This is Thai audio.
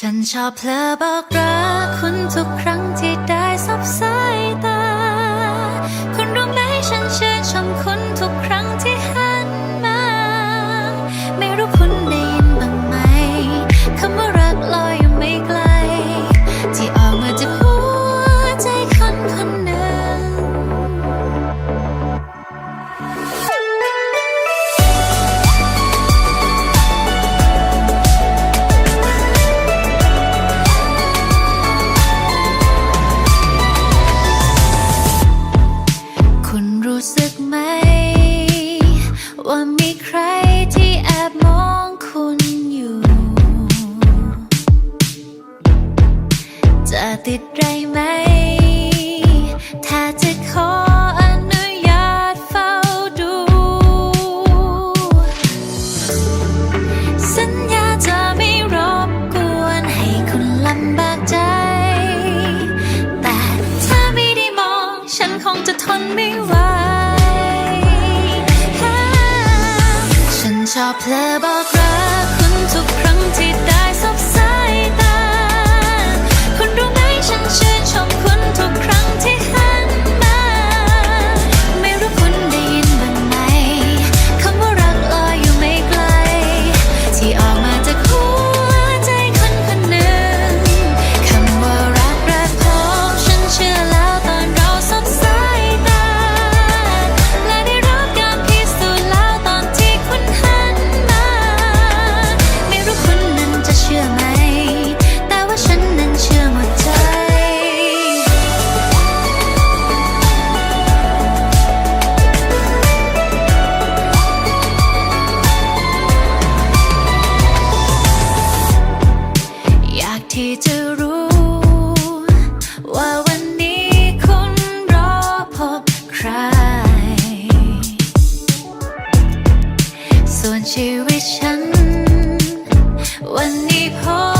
ฉันชอบเพลอบอกรักคุณทุกครั้งที่ได้ รู้สึกไหม ว่ามีใครที่แอบมองคุณอยู่ จะติดไรไหม ถ้าจะขออนุญาตเฝ้าดู สัญญาจะไม่รบกวนให้คุณลำบากใจ แต่ถ้าไม่ได้มอง ฉันคงจะทนไม่ไหว top level girl. ส่วนชีวิตฉัน วันนี้พอ